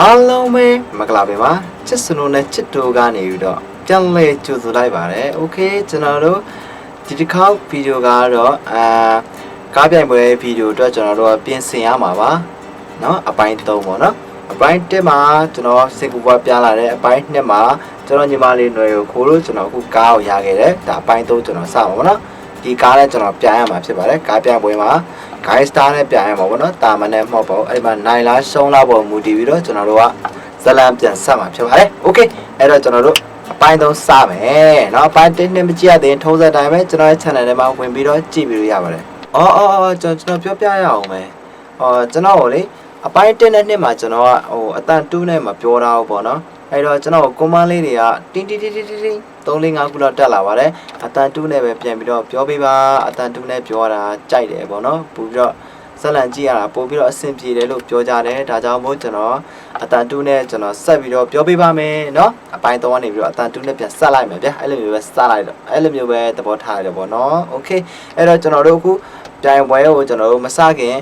အားလုံးပဲမင်္ဂလာပါပါချစ်စနိုနဲ့ချစ်တိုကနေပြီးတော့ပြန်လဲကြိုဆိုလိုက်ပါတယ်โอเคကျွန်တော်တို့ဒီတစ်ခေါက်ဗီဒီယိုကတော့အာကားပြိုင်ပွဲဗီဒီယိုအတွက်ကျွန်တော်တို့ပြင်ဆင်ရမှာပါเนาะအပိုင်း3ပေါ့เนาะအပိုင်း1မှာကျွန်တော်စင်ကူပွားပြလာတယ်အပိုင်း2မှာကျွန်တော်ညီမလေးຫນွယ်ကိုခိုးလို့ကျွန်တော်အခုကားကိုရခဲ့တယ်ဒါအပိုင်း3ကျွန်တော်စမှာပေါ့เนาะ ဒီကားနဲ့ကျွန်တော်ပြန်ရမှာဖြစ်ပါတယ်ကားပြိုင်ပွဲမှာ guy star နဲ့ပြန်ရမှာပေါ့နော်တာမန်နဲ့မဟုတ်ပါဘူးအဲ့ဒီမှာနိုင်လားရှုံးလားပေါ်မူတည်ပြီးတော့ကျွန်တော်တို့ကဇလံပြန်ဆက်မှာဖြစ်ပါတယ်โอเคအဲ့တော့ကျွန်တော်တို့အပိုင်းသုံးစမယ်เนาะအပိုင်းတစ်နှစ်မကြည့်ရသေးရင်ထုံးစံတိုင်းပဲကျွန်တော်ရဲ့ channel ထဲမှာဝင်ပြီးတော့ကြည့်ပြီးလို့ရပါတယ်အော်အော်အော်ကျွန်တော်ကျွန်တော်ပြောပြရအောင်မယ်အော်ကျွန်တော်ကိုလေအပိုင်းတစ်နဲ့နှစ်မှာကျွန်တော်ကဟိုအတန်2နဲ့မပြောတာဘူးပေါ့နော် အဲ့တော့ကျွန်တော်ကွန်မန်းလေးတွေကတင်းတင်းတင်းတင်းတင်း3 4 5ခုလောက်တက်လာပါတယ်အတန်2နဲ့ပဲပြန်ပြီးတော့ပြောပေးပါအတန်2နဲ့ပြောတာကြိုက်တယ်ပေါ့နော်ပို့ပြီးတော့ဇက်လန်ကြည့်ရတာပို့ပြီးတော့အဆင်ပြေတယ်လို့ပြောကြတယ်ဒါကြောင့်မို့ကျွန်တော်အတန်2နဲ့ကျွန်တော်ဆက်ပြီးတော့ပြောပေးပါမယ်เนาะအပိုင်း3ကနေပြီးတော့အတန်2နဲ့ပြန်ဆက်လိုက်မယ်ဗျအဲ့လိုမျိုးပဲဆက်လိုက်တော့အဲ့လိုမျိုးပဲသဘောထားရတယ်ပေါ့နော်โอเคအဲ့တော့ကျွန်တော်တို့အခုတိုင်ပွဲကိုကျွန်တော်တို့မစခင်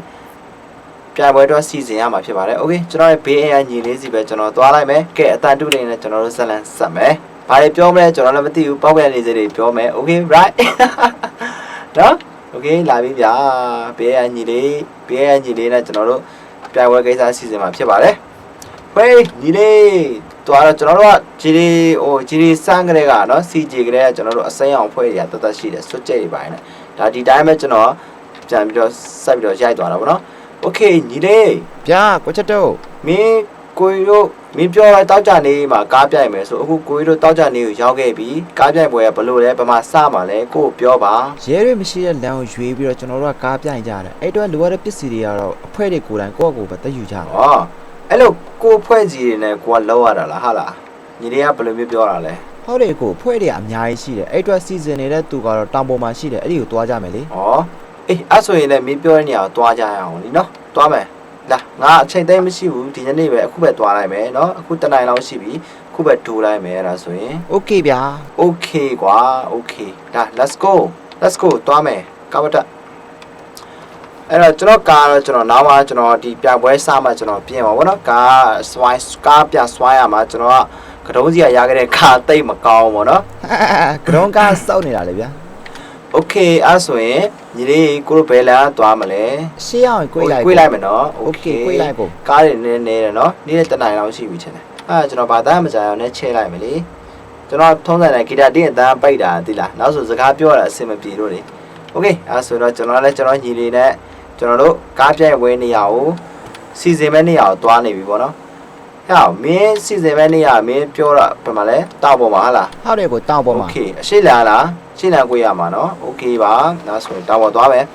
ပြပွဲအတွက်စီစဉ်ရမှာဖြစ်ပါတယ်။ Okay ကျွန်တော်ရဲ့ BAI ညီလေးစီပဲကျွန်တော်သွားလိုက်မယ်။ကဲအတန်တူလေးနဲ့ကျွန်တော်တို့ဇလန်ဆက်မယ်။ဘာတွေပြောမလဲကျွန်တော်လည်းမသိဘူး။ပောက်ပြန်နေစေတွေပြောမယ်။ Okay right နော်။ Okay လာပြီဗျာ။ BAI ညီလေး BAI ညီလေးနဲ့ကျွန်တော်တို့ပြပွဲကိစ္စစီစဉ်မှာဖြစ်ပါတယ်။ဝေးညီလေးသွားတော့ကျွန်တော်တို့က GD ဟို GD စမ်းကလေးကနော် CJ ကလေးကကျွန်တော်တို့အစိမ်းအောင်ဖွဲ့ရတတ်တတ်ရှိတယ်စွတ်ကြဲပိုင်းနဲ့ဒါဒီတိုင်းပဲကျွန်တော်ပြန်ပြီးတော့ဆက်ပြီးတော့ရိုက်သွားတာဗောနော်။ โอเคညီလေး ဗျာကိုချက်တော့ မင်းကိုရီတို့မင်းပြောလိုက်တောက်ကြနေမှာကားပြိုင်မယ်ဆိုအခုကိုရီတို့တောက်ကြနေကိုရောက်ခဲ့ပြီကားပြိုင်ပွဲကဘလို့လဲဘယ်မှာစမှာလဲကိုကိုပြောပါ ရဲတွေမရှိတဲ့လမ်းကိုရွေးပြီးတော့ကျွန်တော်တို့ကကားပြိုင်ကြတယ်အဲ့တော့လိုရတဲ့ပစ္စည်းတွေကတော့အဖွဲတွေကိုယ်တိုင်ကိုယ့်အကိုယ်ပဲတက်ယူကြတယ် ဟောအဲ့လိုကိုဖွဲ့စီတွေနဲ့ကိုကလောက်ရတာလားဟာလားညီလေးကဘယ်လိုမျိုးပြောတာလဲ ဟုတ်တယ်ကိုဖွဲတွေကအများကြီးရှိတယ်အဲ့တော့စီစဉ်နေတဲ့သူကတော့တောင်ပေါ်မှာရှိတယ်အဲ့ဒီကိုသွားကြမယ်လေ ဩ အေးအဲ့ဆိုရင်လည်းမင်းပြောတဲ့နေရာကိုသွားကြရအောင်လीနော်သွားမယ်လာငါအချိန်သိမ်းမရှိဘူးဒီညနေပဲအခုပဲသွားလိုက်မယ်နော်အခုတနိုင်လောက်ရှိပြီအခုပဲဒူလိုက်မယ်အဲ့ဒါဆိုရင် okay ဗျာ okay ကွာ okay ဒါ let's go let's go သွားမယ်ကာဝတ်အဲ့တော့ကျွန်တော်ကားတော့ကျွန်တော်နောက်မှကျွန်တော်ဒီပြပွဲစမှကျွန်တော်ပြင်ပါဘောနော်ကား swine ကားပြ swine ရမှာကျွန်တော်ကကတုံးစီကရခဲ့တဲ့ကားတိတ်မကောင်းဘောနော်ကတုံးကားစောက်နေတာလေဗျာ okay အဲ့ဆိုရင်ညီလေးကိုတို့ဘယ်လမ်းသွားမလဲ ရှေ့အောင်ကိုလိုက် ကိုလိုက်မယ်နော် โอเคကိုလိုက်ကို ကားတွေနည်းနည်းတယ်နော်နေ့တစ်နိုင်လောက်ရှိပြီချင်တယ်အဲ့ကျွန်တော်ဘာသာမကြအောင်နဲ့ချဲလိုက်မယ်လေကျွန်တော်ထုံးစံတဲ့ဂီတာတင်းအတန်းပိတ်တာသိလားနောက်ဆိုစကားပြောတာအဆင်မပြေလို့လေ โอเคအဲ့ဆိုတော့ကျွန်တော်လည်းကျွန်တော်ညီလေးနဲ့ကျွန်တော်တို့ကားပြိုင်ဝဲနေရကိုစီစဉ်မဲ့နေရကိုတွားနေပြီပေါ့နော် ဟဲ့မင်းစီစဉ်မဲ့နေရမင်းပြောတာဘယ်မှာလဲတောက်ပေါ်မှာဟာလား ဟုတ်တယ်ကိုတောင်ပေါ် โอ မှာ เคအရှိလားလားရှင်းလန်းကိုရမှာနော်โอเคပါဒါဆိုရင်တောက်ပေါ်သွားမယ်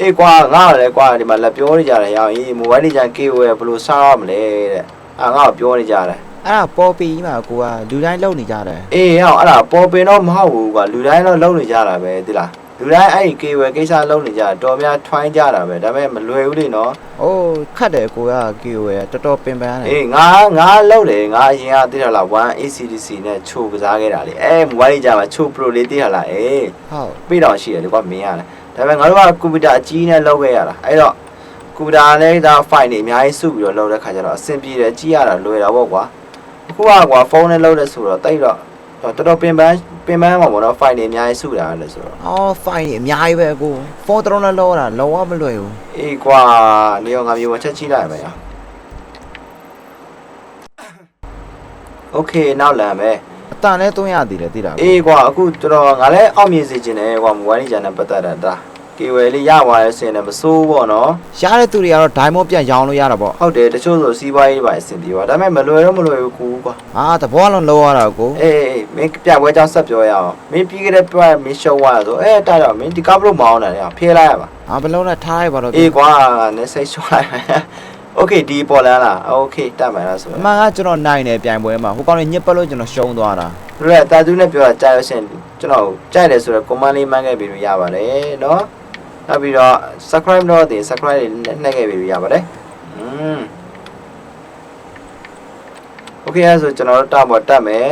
အေးကွာငါ့လည်းကွာဒီမှာလက်ပြောနေကြတယ်ရအောင်အေးမိုဘိုင်းနေကြ KO ရဲ့ဘယ်လိုစားရမလဲတဲ့အာငါ့ကိုပြောနေကြတယ် အဲ့ဒါပေါ်ပီကြီးမှာကိုကလူတိုင်းလုံနေကြတယ် အေးဟောအဲ့ဒါပေါ်ပင်တော့မဟုတ်ဘူးကွာလူတိုင်းတော့လုံနေကြတာပဲဒီလား လူတိုင်းအဲ့ဒီ KO ကိစ္စလုံနေကြတာတော်များထွိုင်းကြတာပဲဒါပေမဲ့မလွယ်ဘူးလေနော်အိုးခတ်တယ်ကိုကကီယိုရတော်တော်ပင်ပန်းတယ်အေးငါငါလုံတယ်ငါအရင်ကသိရလား 1ACDC နဲ့ချိုးကစားခဲ့တာလေအဲမိုဘိုင်းကြမှာချိုး Pro လေးသိရလားအေးဟုတ်ပြေးတော့ရှိတယ်လေကွာမင်းရတယ်ဒါပေမဲ့ငါတို့ကကွန်ပျူတာအကြီးနဲ့လုပ်ခဲ့ရတာအဲ့တော့ကွန်ပျူတာနဲ့ဒါ file တွေအများကြီးစုပြီးတော့လုပ်တဲ့ခါကျတော့အဆင်ပြေတယ်ကြီးရတာလွယ်တာပေါ့ကွာအခုကကွာဖုန်းနဲ့လုပ်တဲ့ဆိုတော့တိတ်တော့ တော်တော်ပင်ပန်းပင်ပန်းမှာပေါ့နော် file တွေအများကြီးစုတာလေဆိုတော့ အော်ဖိုင်ကြီးအများကြီးပဲကိုဖုန်းတော်နဲ့လောတာလောဝမလွယ်ဘူး အေးကွာနေရောငါမျိုးမချက်ချိလိုက်မယ်ရโอเคနောက်လမ်းမယ် အတန်လဲ300တည်တယ်သိတာကို အေးကွာအခုတော်တော်ငါလည်းအောက်မြင်စေချင်တယ်ကွာမိုဘိုင်းကြီးဂျန်နဲ့ပတ်သက်တာဒါ ကေဝယ်လေးရသွားရဲစင်လည်းမစိုးပေါ့နော် ရတဲ့သူတွေကတော့ဒိုင်းမောပြန်ရောင်းလို့ရတာပေါ့ ဟုတ်တယ်တချို့ဆိုစီးပွားရေးပါအဆင်ပြေပါဒါပေမဲ့မလွယ်တော့မလွယ်ဘူးကူကွာ အာတဘောလုံးလောရတာကို အေးအေးမင်းပြပွဲကြောင်းဆက်ပြောရအောင်မင်းပြီးခဲ့တဲ့ပြမင်းရှုံးသွားဆိုအဲတာတော့မင်းဒီကားဘလို့မအောင်တယ်အောင်ဖေးလိုက်ရပါ အာဘလုံးနဲ့ထားရပါတော့ အေးကွာနည်းစိတ်ရှုံးလိုက်โอเคဒီပေါ်လန်းလားโอเคတတ်မယ်လားဆို အမှန်ကကျွန်တော်နိုင်တယ်ပြိုင်ပွဲမှာဟိုကောင်လေးညစ်ပတ်လို့ကျွန်တော်ရှုံးသွားတာ ရဲတာသူနဲ့ပြောတာကြားရရှင်ကျွန်တော်ကြိုက်တယ်ဆိုတော့ command လေးမှန်းခဲ့ပြီးလို့ရပါတယ်เนาะ နောက်ပြီးတော့ subscribe တော့တင် subscribe လေးနှိပ်ခဲ့ပြီးလို့ရပါတယ်อืมโอเคအဲ့ဆိုကျွန်တော်တို့တောက်ပေါ်တက်မယ်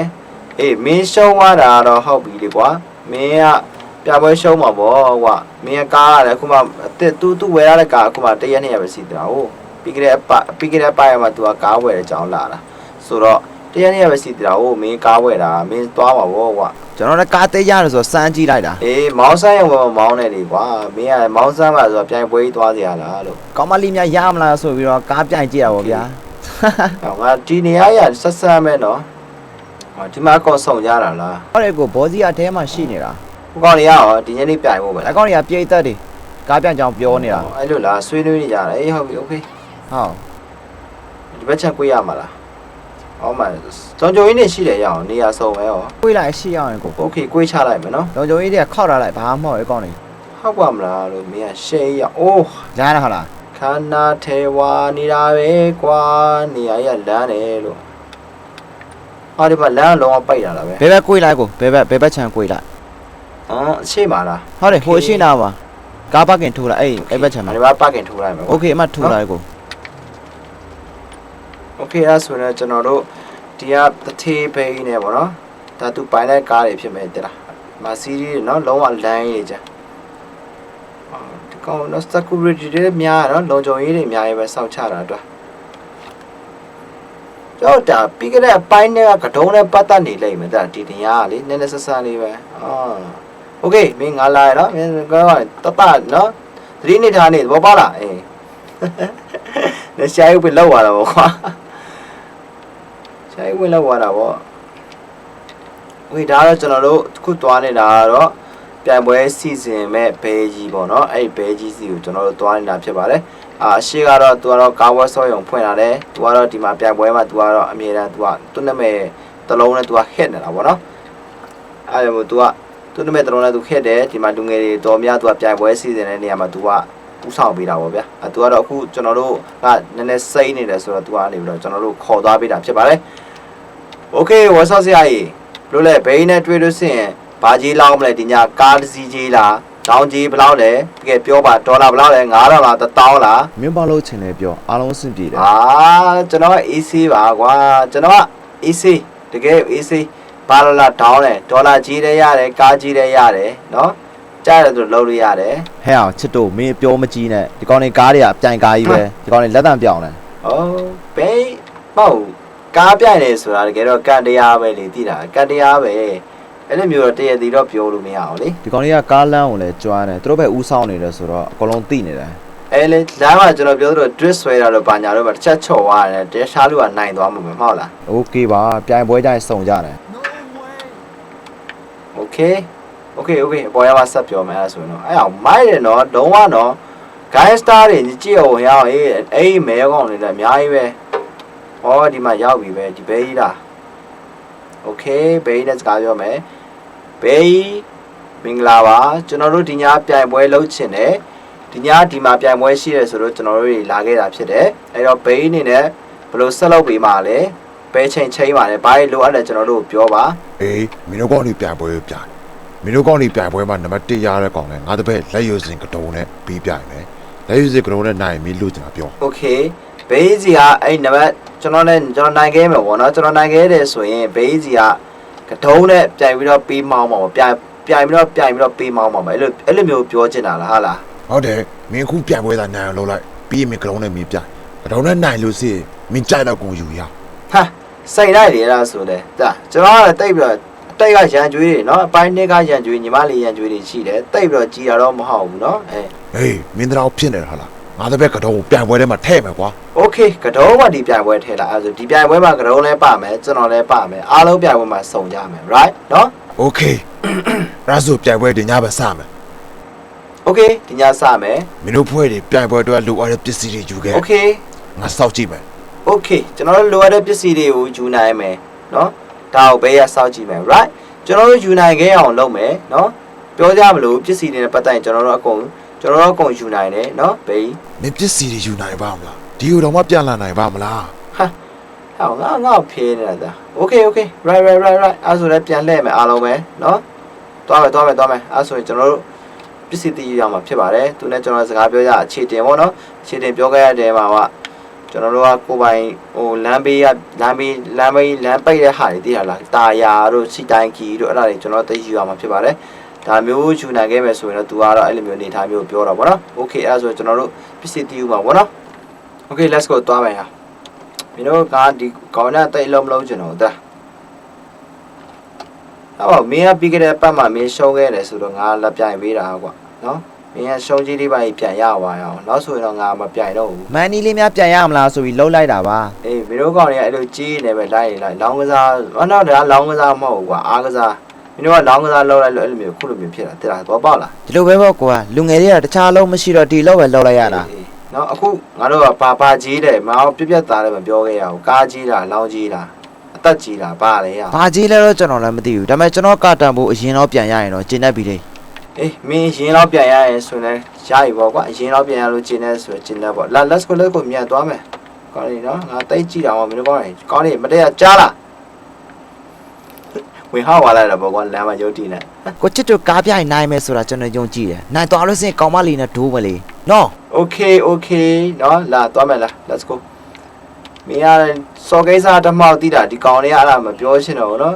အေးမင်းရှုံးသွားတာတော့ဟုတ်ပြီလေကွာမင်းကပြပွဲရှုံးမှာပေါ့ကွာမင်းကကားရတယ်အခုမှအစ်တူတူဝယ်ရတဲ့ကားအခုမှတရက်နှစ်ရက်ပဲစီးတာဟုတ် ပြီးကြတဲ့အပပြီးကြတဲ့အပိုင်းမှာ तू ကကားဝယ်တဲ့အကြောင်းလာတာဆိုတော့ တရက်နေ့ပဲစီတတာဟိုမင်းကားဝယ်တာမင်းသွားပါဘောကွာ ကျွန်တော်လည်းကားသေးရတယ်ဆိုတော့စမ်းကြည့်လိုက်တာ အေးမောင်းဆိုင်ရောမောင်းနေလေကွာမင်းကမောင်းဆမ်းပါဆိုတော့ပြိုင်ပွဲကြီးသွားစီရလားလို့ ကောင်းမလေးများရမလားဆိုပြီးတော့ကားပြိုင်ကြည့်ရပါဗျာ ဟောငါဒီနေရာရဆက်ဆမ်းမဲ့နော်ဟောဒီမှာကောဆုံကြတာလား ဟောတဲ့ကိုဘောစီအထဲမှာရှိနေတာ ဟိုကောင်နေရရောဒီညနေပြိုင်ဖို့ပဲ အကောင့်တွေကပြိတ်သက်တွေကားပြိုင်ကြောင်ပြောနေတာ အဲ့လိုလားဆွေးနွေးနေကြတယ်အေးဟုတ်ပြီโอเค ဟုတ် ဒီဘက်ချက်ကိုရမှာလား ဟောမှာကြောင်ကြုံရင်းနေရှိတယ်ရအောင်နေရာစုံပဲဟော ကိုယ်လိုက်ရှိရအောင်ကို โอเคကိုချလိုက်မယ်နော် လုံချုံကြီးတွေကခောက်ထားလိုက်ဘာမှမဟုတ်အကောင့်တွေ ဟုတ်ပါမလားလို့မင်းကရှေးရအိုး ကြားရဟုတ်လား ခန္ဓာထေဝါနေတာပဲကွာနေရာရလမ်းတယ်လို့အော်ဒီမှာလမ်းလုံးဝပိတ်တာလားပဲ ဘယ်ဘက်ကိုယ်လိုက်ကိုဘယ်ဘက်ဘယ်ဘက်ချန်ကိုယ်လိုက် အော်အရှိမလား ဟုတ်တယ်ဟိုရှိနာပါကားပါကင်ထိုးလိုက်အဲ့အဲ့ဘက်ချန်မှာ ဒီမှာပါကင်ထိုးလိုက်မယ် โอเคအမထိုးလိုက်ကို โอเคအဲ့ဆိုရင်ကျွန်တော်တို့ဒီကတထေးဘိန်းနဲ့ပေါ့နော်ဒါသူပိုင်တဲ့ကားတွေဖြစ်မယ်တဲ့လားမာစီးရီးနော်လုံးဝလမ်းကြီးကြအော်ဒီကောင်နော် security တွေများနော်လုံခြုံရေးတွေအများကြီးပဲစောင့်ချတာအတွက်ကျောက်တာပြီးကြတဲ့အပိုင်းတွေကကတုံးနဲ့ပတ်သက်နေလိမ့်မယ်တဲ့ဒီတင်ရကလေနည်းနည်းဆဆန်းလေးပဲအော်โอเคမင်းငါလာရနော်မင်းကတော့တတနော်သတိနေထားနေဘောပါလားအေး လက်ရှာရုပ်ပဲလောက်သွားတာပေါ့ကွာ ရှာရုပ်ပဲလောက်သွားတာပေါ့ဝေဒါတော့ကျွန်တော်တို့ခုသွားနေတာကတော့ပြိုင်ပွဲစီစဉ်မဲ့ဘဲကြီးပေါ့နော်အဲ့ဒီဘဲကြီးစီကိုကျွန်တော်တို့သွားနေတာဖြစ်ပါတယ်အာရှေ့ကတော့သူကတော့ကာဝက်ဆော့ရုံဖွင့်လာတယ်သူကတော့ဒီမှာပြိုင်ပွဲမှာသူကတော့အမြဲတမ်းသူကသူ့နာမည်တစ်လုံးနဲ့သူကဟစ်နေတာပေါ့နော်အဲ့ဒါမျိုးသူကသူ့နာမည်တစ်လုံးနဲ့သူဟစ်တယ်ဒီမှာလူငယ်တွေတော်များသူကပြိုင်ပွဲစီစဉ်တဲ့နေရာမှာသူကပူဆောင်ပေးတာပေါ့ဗျာအဲသူကတော့အခုကျွန်တော်တို့ကနည်းနည်းစိမ့်နေတယ်ဆိုတော့သူကနေပြီးတော့ကျွန်တော်တို့ခေါ်သွားပေးတာဖြစ်ပါတယ် โอเคဝတ်ဆော့ဆရာကြီးလို့လဲဘိန်းနဲ့တွေ့လို့ရှိရင်ဘာကြီးလောင်းမလဲဒီညကားတစ်စီးကြီးလားတောင်းကြီးဘယ်လောက်လဲတကယ်ပြောပါဒေါ်လာဘယ်လောက်လဲ9000လား1000လား မင်းဘာလို့ချင်လဲပြောအားလုံးအဆင်ပြေတယ် အာကျွန်တော်က AC ပါကွာကျွန်တော်က AC တကယ် AC ဘာလာလာဒေါင်းလဲဒေါ်လာကြီးလည်းရတယ်ကားကြီးလည်းရတယ်နော်ကြားရတယ်ဆိုလုံးလို့ရတယ် ဟဲ့အောင်ချစ်တို့မင်းပြောမကြီးနဲ့ဒီကောင်တွေကားတွေကပြိုင်ကားကြီးပဲဒီကောင်တွေလက်တံပြောင်းတယ် ။အော်ဘယ်ပေါ့ ကားပြိုင်တယ်ဆိုတာတကယ်တော့ကန်တရားပဲလေသိတာကန်တရားပဲအဲ့လိုမျိုးတော့တရသေးတော့ပြောလို့မရအောင်လေဒီကောင်လေးကကားလမ်းကိုလည်းကျွမ်းတယ်သူတို့ပဲဥဆောင်နေတယ်ဆိုတော့အကုန်လုံးသိနေတယ်အဲ့လေလမ်းမှာကျွန်တော်ပြောသလို drift ဆွဲတာတော့ဘာညာတော့တစ်ချက်ချော်သွားတယ်တခြားလူကနိုင်သွားမှာမဟုတ်လား Okay ပါပြိုင်ပွဲကြိုင်စုံကြတယ် Okay Okay Okay အပေါ်ရပါဆက်ပြောမယ်အဲ့ဒါဆိုရင်တော့အဲ့အောင်မိုက်တယ်နော်လုံးဝနော် guy star တွေကြီးကြည့်အောင်ရအောင်အေးအဲ့မဲကောင်တွေလည်းအများကြီးပဲ ။အော်ဒီမှာရောက်ပြီပဲဒီဘဲကြီးလား။ Okay ဘဲကြီးနဲ့စကားပြောမယ်။ဘဲကြီးမင်္ဂလာပါကျွန်တော်တို့ဒီညပြိုင်ပွဲလုပ်ချင်တယ်။ဒီညဒီမှာပြိုင်ပွဲရှိတယ်ဆိုတော့ကျွန်တော်တို့လာခဲ့တာဖြစ်တယ်။အဲ့တော့ဘဲကြီးနေနဲ့ဘယ်လိုဆက်လုပ်ပေးမှာလဲ။ဘဲချိန်ချိန်ပါလေ။ဘာလို့လိုအပ်လဲကျွန်တော်တို့ပြောပါ။အေးမင်းတို့ကောင်းနေပြိုင်ပွဲပြိုင်မင်းတို့ကောင်းနေပြိုင်ပွဲမှာနံပါတ်1ရတဲ့ကောင်လဲငါတပည့်လက်ရွစင်ကတုံးနဲ့ပြီးပြိုင်မယ်။လက်ရွစင်ကတုံးနဲ့နိုင်ပြီးလို့ကျွန်တော်ပြော။ Okay ဘေးစီကအဲ့နံပါတ်ကျွန်တော်နဲ့ကျွန်တော်နိုင်ခဲ့မှာပေါ့နော်ကျွန်တော်နိုင်ခဲ့တယ်ဆိုရင်ဘေးစီကကတုံးနဲ့ပြိုင်ပြီးတော့ပေးမောင်းပါပေါ့ပြိုင်ပြိုင်ပြီးတော့ပြိုင်ပြီးတော့ပေးမောင်းပါမယ်အဲ့လိုအဲ့လိုမျိုးပြောချင်တာလားဟာလားဟုတ်တယ်မင်းအခုပြိုင်ပွဲသာနိုင်အောင်လုပ်လိုက်ပြီးရင်မင်းကတုံးနဲ့မင်းပြိုင်ကတုံးနဲ့နိုင်လို့စီမင်းကြိုက်တော့ကုန်ယူရဟာစိတ်လိုက်လေလားဆိုလဲဒါကျွန်တော်ကတိတ်ပြီးတော့တိတ်ကရန်ကျွေးနေနော်အပိုင်းနှစ်ကရန်ကျွေးညီမလေးရန်ကျွေးနေရှိတယ်တိတ်ပြီးတော့ကြည်ရတော့မဟုတ်ဘူးနော်အဲဟေးမင်းတို့ဖြစ်နေတယ်ဟာလား ငါတပည့်ကတုံကိုပြိုင်ပွဲထဲမှာထည့်မယ်ကွာ โอเคကတုံးကဒီပြိုင်ပွဲထဲလာအဲဆိုဒီပြိုင်ပွဲမှာကတုံးလဲပါမယ်ကျွန်တော်လဲပါမယ်အားလုံးပြိုင်ပွဲမှာစုံကြမယ် right เนาะ โอเคအဲ့ဒါဆိုပြိုင်ပွဲဒီညပဲစမယ် โอเคဒီညစမယ် မင်းတို့ဖွဲ့တွေပြိုင်ပွဲအတွက်လိုအပ်တဲ့ပစ္စည်းတွေယူခဲ့ โอเค ငါစောက်ကြည့်မယ် โอเคကျွန်တော်တို့လိုအပ်တဲ့ပစ္စည်းတွေကိုယူနိုင်မယ်เนาะဒါကိုဘေးရစောင့်ကြည့်မယ် right ကျွန်တော်တို့ယူနိုင်ခဲ့အောင်လုပ်မယ်เนาะပြောကြမလို့ပစ္စည်းတွေနဲ့ပတ်သက်ရင်ကျွန်တော်တို့အကုန် ကျွန်တော်တို့အကုန်ယူနိုင်တယ်เนาะဘေး မင်းပစ္စည်းတွေယူနိုင်ပါမလားဒီလိုတော့မှပြန်လာနိုင်ပါမလား ဟာဟောငါငါ့ကိုဖေးနေတာဒါ okay okay right right right right အဲ့ဆိုလည်းပြန်လှည့်မယ်အားလုံးပဲเนาะသွားမယ်သွားမယ်သွားမယ်အဲ့ဆိုရင်ကျွန်တော်တို့ပစ္စည်းတည်ရမှာဖြစ်ပါတယ်သူနဲ့ကျွန်တော်စကားပြောရအခြေတင်ပေါ့နော်အခြေတင်ပြောခဲ့ရတဲ့မှာကကျွန်တော်တို့ကကိုယ်ပိုင်ဟိုလမ်းဘေးကလမ်းဘေးလမ်းဘေးလမ်းပိတ်တဲ့ဟာတွေသိရလားတာယာတို့စီတိုင်းကီတို့အဲ့ဒါတွေကျွန်တော်သိယူရမှာဖြစ်ပါတယ် ဒါမျိုးယူနိုင်ခဲ့မယ်ဆိုရင်တော့သူကတော့အဲ့လိုမျိုးနေထားမျိုးပြောတာပေါ့နော် okay အဲ့ဆိုကျွန်တော်တို့ပစ္စည်းတည်ယူမှာပေါ့နော် Okay let's go သွားမယ်ဟာမင်းတို့ကဒီကောင်းတဲ့တိတ်လုံးမလုံးချင်တော့တဲ့ဟောမင်းကပြီးခဲ့တဲ့ပတ်မှာမင်းရှုံးခဲ့တယ်ဆိုတော့ငါလက်ပြိုင်ပေးတာကွာနော်မင်းကရှုံးကြီးလေးပါကြီးပြန်ရသွားရအောင်နောက်ဆိုရင်တော့ငါမပြိုင်တော့ဘူးမန်နီလေးများပြန်ရမလားဆိုပြီးလှုပ်လိုက်တာပါအေးမင်းတို့ကောင်တွေကအဲ့လိုကြီးနေပဲလိုက်နေလိုက်လောင်းကစားဘာတော့ဒါလောင်းကစားမဟုတ်ဘူးကွာအားကစား မင်းတို့ကလောင်းကစားလောက်လိုက်လို့အဲ့လိုမျိုးခုလိုမျိုးဖြစ်တာတိလားတော့ပေါ့လားဒီလိုပဲပေါ့ကွာလူငယ်တွေကတခြားလုံးမရှိတော့ဒီလောက်ပဲလှုပ်လိုက်ရတာအေးနော်အခုငါတို့ကပါပါကြီးတယ်မအောင်ပြက်ပြက်သားလည်းမပြောခဲ့ရဘူးကားကြီးလားလောင်းကြီးလားအသက်ကြီးလားဘာလဲရဘာကြီးလဲတော့ကျွန်တော်လည်းမသိဘူးဒါပေမဲ့ကျွန်တော်ကတန်ဖို့အရင်တော့ပြန်ရရင်တော့ကျင်းတတ်ပြီလေအေးမင်းရင်တော့ပြန်ရရင်ဆိုရင်ရပြီပေါ့ကွာရင်တော့ပြန်ရလို့ကျင်းနေဆိုရင်ကျင်းနေပေါ့လာ let's go let's go မြန်သွားမယ်ကောင်းနေနော်ငါတိတ်ကြည့်တာမှမင်းတို့ကောင်းနေကောင်းနေမတည့်ရကြားလား ဝင်ဟောက်သွားလိုက်တာပေါ့ကွာလမ်းမှာရုပ်တည်နေကိုချစ်တို့ကားပြိုင်နိုင်မယ်ဆိုတာကျွန်တော်ယုံကြည်တယ်နိုင်သွားလို့စရင်ကောင်းမလီနဲ့ဒိုးမလေးနော် Okay okay နော်လာသွားမယ်လား let's go မင်းရစော်ကိစ္စတစ်မောက်တိတာဒီကောင်လေးအဲ့ဒါမပြောရှင်းတော့ဘူးနော်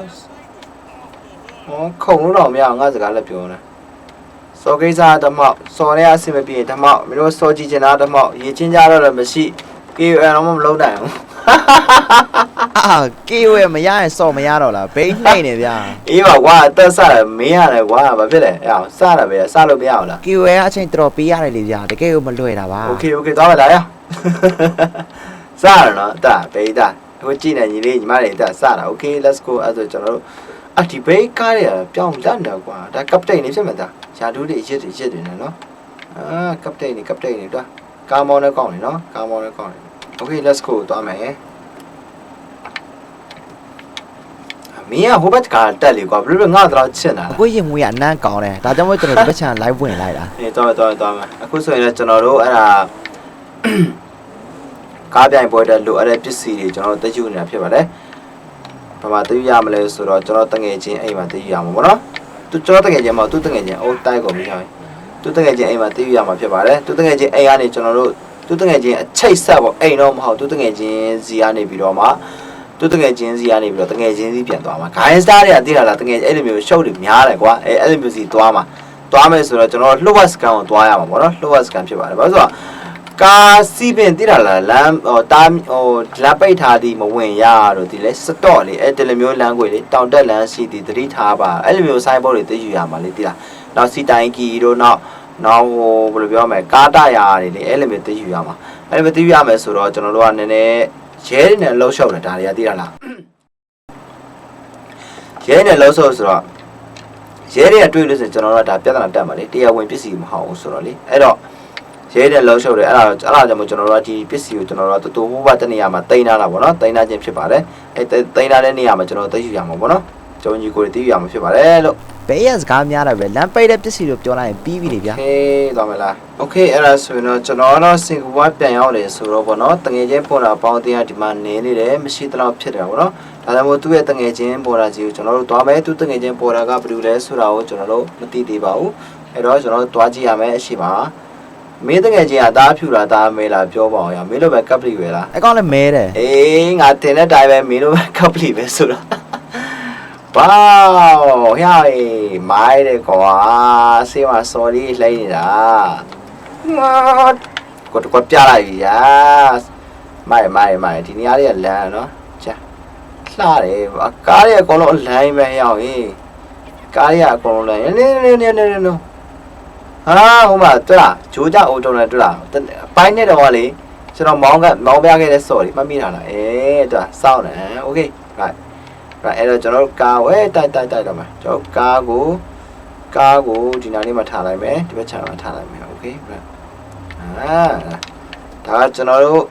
ဟောခုံလို့တော့မရအောင်ငါစကားလည်းပြောနေစော်ကိစ္စတစ်မောက်စော်ရဲအဆင်မပြေတစ်မောက်မင်းတို့စော်ကြည့်ချင်တာတစ်မောက်ရေချင်းကြတော့လည်းမရှိ KOL တော့မလုံးနိုင်ဘူး အာကေဝဲမရရင်စော့မရတော့လားဘိန်းနှိမ့်နေဗျာအေးပါကွာအသက်ဆရမင်းရတယ်ကွာဘာဖြစ်လဲအဲ့အောင်စရပဲစလို့မရအောင်လားကေဝဲအချိန်တော်တော်ပေးရတယ်လေဗျာတကယ်ကိုမလွယ်တာပါ Okay okay သွားပါလားရစရနော်တာဘေးတာအခုကြည့်နေညီလေးညီမလေးတာစတာ Okay let's go အဲ့ဆိုကျွန်တော်တို့အဒီဘေးကားရပြောင်းလက်နေကွာဒါကပ်တိန်နေဖြစ်မှာဒါယာဒူးတွေရစ်တွေရစ်တွေနော်အာကပ်တိန်နေကပ်တိန်နေတော့ကာမောင်းနဲ့ကောင်းနေနော်ကာမောင်းနဲ့ကောင်းနေ Okay let's go သွားမယ်မင်းကဟိုဘက်ကတက်လေကွာဘယ်လိုငါတော့ချစ်နေတာအခုရင်မွေးကအနမ်းကောင်းတယ်ဒါကြောင့်မို့ကျွန်တော်ဒီဘက်ချန် live ဝင်လိုက်တာအေးတော်တော်တော်မယ်အခုဆိုရင်လည်းကျွန်တော်တို့အဲ့ဒါကားပြိုင်ပွဲတဲ့လိုအပ်တဲ့ပစ္စည်းတွေကျွန်တော်တို့တက်ယူနေတာဖြစ်ပါတယ်။ဘာမှတက်ယူရမလဲဆိုတော့ကျွန်တော်တငယ်ချင်းအိမ်မှာတက်ယူရမှာပေါ့နော်။သူကျွန်တော်တငယ်ချင်းမဟုတ်သူတငယ်ချင်းအိုးတိုက်ကုန်ပြီဟော။သူတငယ်ချင်းအိမ်မှာတက်ယူရမှာဖြစ်ပါတယ်။သူတငယ်ချင်းအိမ်ကနေကျွန်တော်တို့ သူတငယ်ချင်းအချိတ်ဆက်ပေါ့အိမ်တော့မဟုတ်သူတငယ်ချင်းစီကနေပြီးတော့မှသူတငယ်ချင်းစီကနေပြီးတော့တငယ်ချင်းစီပြန်သွားမှာဂိုင်းစတာတွေကတည်လာလားတငယ်အဲ့လိုမျိုးရှုပ်တွေများတယ်ကွာအဲအဲ့လိုမျိုးစီသွားမှာသွားမယ်ဆိုတော့ကျွန်တော်လှုပ်ဝက်စကန်ကိုသွားရမှာပေါ့နော်လှုပ်ဝက်စကန်ဖြစ်ပါတယ်ဘာလို့ဆိုတော့ကာစီးပင်တိတာလားလမ်းဟိုတားဟိုလမ်းပိတ်ထားသည်မဝင်ရတော့ဒီလဲစတော့လေအဲ့ဒီလိုမျိုးလမ်းကွေလေတောင်တက်လမ်းရှိသည်တတိထားပါအဲ့လိုမျိုးဆိုင်ဘုတ်တွေသိယူရမှာလေတိလားနောက်စီတိုင်းကီတို့နောက် နောက်ဟိုဘယ်လိုပြောမလဲကားတရာတွေလေအဲ့လိုမျိုးသိယူရမှာအဲ့လိုမျိုးသိယူရမယ်ဆိုတော့ကျွန်တော်တို့ကနည်းနည်းရဲတွေနဲ့လှုပ်ရှုပ်တယ်ဒါတွေကတိတာလားရဲနဲ့လှုပ်ရှုပ်ဆိုတော့ရဲတွေကတွေ့လို့ဆိုရင်ကျွန်တော်တို့ကဒါပြဿနာတက်မှာလေတရားဝင်ပစ္စည်းမဟုတ်ဘူးဆိုတော့လေအဲ့တော့ရဲတဲ့လှုပ်ရှုပ်တယ်အဲ့ဒါအဲ့ဒါကြောင့်မို့ကျွန်တော်တို့ကဒီပစ္စည်းကိုကျွန်တော်တို့ကတူတူဟိုဘတနေရာမှာတင်ထားတာပေါ့နော်တင်ထားခြင်းဖြစ်ပါတယ်အဲ့တင်ထားတဲ့နေရာမှာကျွန်တော်သိယူရမှာပေါ့နော်ကျုံကြီးကိုသိယူရမှာဖြစ်ပါတယ်လို့ ဘဲရစကားများတာပဲလမ်းပိတ်တဲ့ပစ္စည်းတို့ပြောလိုက်ရင်ပြီးပြီလေဗျာ โอเคတော့မလားโอเคအဲ့ဒါဆိုရင်တော့ကျွန်တော်တော့စင်ကာပူကပြန်ရောက်တယ်ဆိုတော့ပေါ့နော်တငယ်ချင်းပေါ်တာပေါင်းတရားဒီမှာနေနေတယ်မရှိတော့ဖြစ်တယ်ပေါ့နော်ဒါကြောင့်မို့သူ့ရဲ့တငယ်ချင်းပေါ်တာကြီးကိုကျွန်တော်တို့တွားမယ်သူတငယ်ချင်းပေါ်တာကဘယ်လိုလဲဆိုတာကိုကျွန်တော်တို့မသိသေးပါဘူးအဲ့တော့ကျွန်တော်တို့တွားကြည့်ရမယ်အရှိပါမင်းတငယ်ချင်းကသားဖြူလားသားမဲလားပြောပါအောင်ရမင်းတို့ပဲကပ်ပလီပဲလား အဲ့ကောင်လည်းမဲတယ် အေးငါတင်တဲ့တိုင်းပဲမင်းတို့ပဲကပ်ပလီပဲဆိုတော့ ဝေါဟဲ့မိုင်းတယ်ကွာဆေးမှာ sorry လှိုင်းနေတာမာကိုတော့ပြလိုက်ပြီယာမိုင်းမိုင်းမိုင်းဒီနေရာလေးကလမ်းနော်ကြာလှတယ်ကားတွေအကုန်လုံးအလိုင်းပဲရောက်ရင်ကားတွေကအကုန်လုံးလမ်းနေနေနေနေနေဟာဟိုမှာတွေ့လားဂျိုးကြအိုတုံးနဲ့တွေ့လားအပိုင်းနဲ့တော့လေကျွန်တော်မောင်းကမောင်းပြခဲ့တဲ့ sorry မမိတာလားအဲတွေ့လားစောင်းတယ် okay right right အဲ့တော့ကျွန်တော်ကာဝဲတိုက်တိုက်တိုက်တော့မှာကျွန်တော်ကာကိုကာကိုဒီနားလေးမှာထားလိုက်မယ်ဒီဘက်ခြံမှာထားလိုက်မယ် okay right အာဒါကကျွန်တော်တို့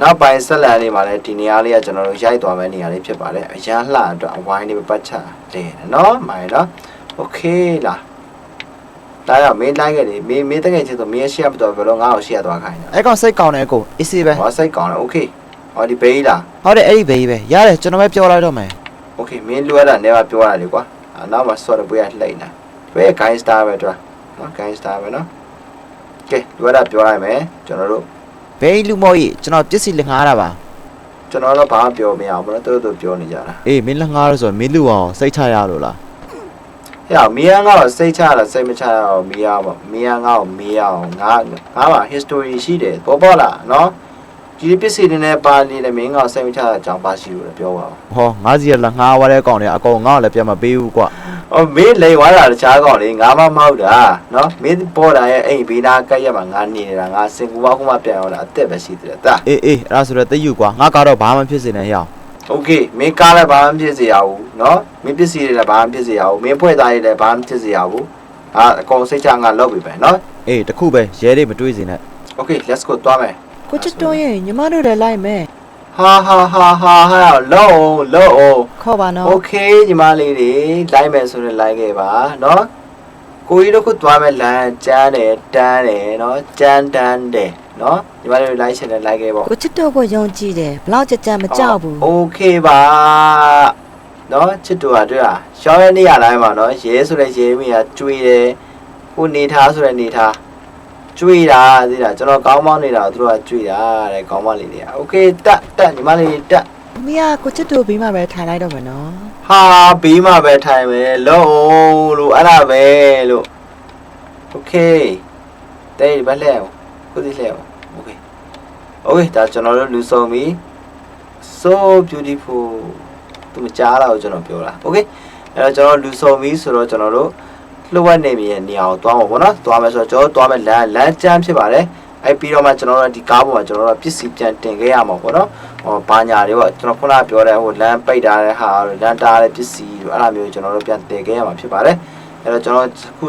နောက်ပိုင်းဆက်လန်လေးမှာလည်းဒီနေရာလေးကကျွန်တော်တို့ရိုက်သွားမယ့်နေရာလေးဖြစ်ပါတယ်အရန်လှအတွက်အဝိုင်းလေးပတ်ချတယ်နော်မိုင်နော် okay လားဒါရမင်းလိုက်ခဲ့လေမင်းမင်းတကယ်ချစ်ဆိုမင်းရှေ့ရပတော့ဘယ်လိုငါ့ကိုရှေ့ရသွားခိုင်းတာအဲ့ကောင်စိတ်ကောင်းတယ်အကိုအေးစေးပဲဟောစိတ်ကောင်းတယ် okay ဟောဒီဘေးလား ဟုတ်တယ်အဲ့ဒီဘေးပဲရတယ်ကျွန်တော်ပဲပြောလိုက်တော့မယ် โอเคမင်းလွယ်တာနေပါပြောရလေကွာအနောက်မှာဆော့ရပွေးရလှိမ့်နေဘယ် gain star ပဲတွာနော် gain star ပဲနော်ကဲလွယ်တာပြောလိုက်မယ်ကျွန်တော်တို့ ဘေးလူမော်ကြီးကျွန်တော်ပစ္စည်းလက်ငှားတာပါ ကျွန်တော်တော့ဘာမှပြောမရအောင်ဘယ်တော့သူတို့ပြောနေကြတာ အေးမင်းလက်ငှားလို့ဆိုတော့မင်းလူအောင်စိတ်ချရလို့လား ဟဲ့မီးယားငါ့ကိုစိတ်ချတာစိတ်မချတာကိုမီးယားပေါ့မီးယားငါ့ကိုမီးယားအောင်ငါငါမှာ history ရှိတယ်ပေါ်ပေါ်လားနော် ဒီပစ္စည်းတွေနဲ့ပါနေတယ်မင်းကစိတ်မချတဲ့အကြောင်းပါရှိလို့လည်းပြောပါဦးဟောငါးစီကလာငါးဝါတဲ့ကောင်တွေအကောင်ငါ့ကိုလည်းပြန်မပေးဘူးကွာ။အော်မင်းလိန်သွားတာတခြားကောင်လေငါမမဟုတ်တာနော်မင်းပေါ်တာရဲ့အိမ်ဘေးနာကက်ရက်မှာငါနေနေတာငါစင်ကူပေါခုမှပြန်ရောက်လာအသက်ပဲရှိသေးတယ်တာအေးအေးအဲ့ဒါဆိုတော့တည်ယူကွာငါကတော့ဘာမှဖြစ်စေနဲ့ဟဲ့။ Okay မင်းကားလည်းဘာမှဖြစ်စေရဘူးနော်မင်းပစ္စည်းတွေလည်းဘာမှဖြစ်စေရဘူးမင်းဖွဲ့သားတွေလည်းဘာမှဖြစ်စေရဘူး။အာအကုန်စိတ်ချငါလုပ်ပြီပဲနော်အေးတခုပဲရဲတွေမတွေးစေနဲ့။ Okay let's go သွားမယ် ကိုချစ်တွန်းရဲ့ညီမတို့လည်းလိုက်မယ် ။ဟာဟာဟာဟာဟာလောအောင်လောအောင် ခေါ်ပါနော် โอเคညီမလေးတွေလိုက်မယ်ဆိုရင်လိုက်ခဲ့ပါเนาะကိုကြီးတို့ခုသွားမယ်လမ်းကျန်းတယ်တန်းတယ်เนาะကျန်းတန်းတယ်เนาะညီမလေးတို့လိုက်ချင်တယ်လိုက်ခဲ့ပေါ့ ကိုချစ်တို့ကိုယုံကြည်တယ်ဘလောက်ကြကြမကြောက်ဘူး โอเคပါเนาะချစ်တူอ่ะတွေ့လားရှောင်းရဲ့နေရာတိုင်းမှာเนาะရဲဆိုတဲ့ရဲမိကကျွေးတယ်ကိုနေထားဆိုတဲ့နေထား ကျွေးတာသိလားကျွန်တော်ကောင်းမောင်းနေတာကိုသူတို့ကကျွေးတာတဲ့ကောင်းမလေးတွေကโอเคတက်တက်ညီမလေးတွေတက် မမကကိုချစ်တို့ပြီးမှပဲထိုင်လိုက်တော့မယ်နော် ဟာဘေးမှာပဲထိုင်မယ်လုံးလို့အဲ့ဒါပဲလို့โอเคတဲ့ဒီဘက်လဲအောင်ကိုဒီလဲအောင်โอเคโอเคဒါကျွန်တော်တို့လူဆောင်ပြီ so beautiful သူမကြားလာဘူးကျွန်တော်ပြောတာโอเคအဲ့တော့ကျွန်တော်လူဆောင်ပြီဆိုတော့ကျွန်တော်တို့ လှုပ်ဝက်နေပြီရဲ့နေရာကိုသွားမှာပေါ့နော်သွားမယ်ဆိုတော့ကျွန်တော်တို့သွားမယ်လမ်းလမ်းကျမ်းဖြစ်ပါတယ်အဲ့ပြီးတော့မှကျွန်တော်တို့ဒီကားပေါ်မှာကျွန်တော်တို့ပစ္စည်းပြန်တင်ခဲ့ရမှာပေါ့နော်ဟောဘာညာတွေပေါ့ကျွန်တော်ခုနကပြောတဲ့ဟိုလမ်းပိတ်ထားတဲ့ဟာတို့လမ်းတားတဲ့ပစ္စည်းတို့အဲ့လိုမျိုးကျွန်တော်တို့ပြန်တင်ခဲ့ရမှာဖြစ်ပါတယ်အဲ့တော့ကျွန်တော်ခု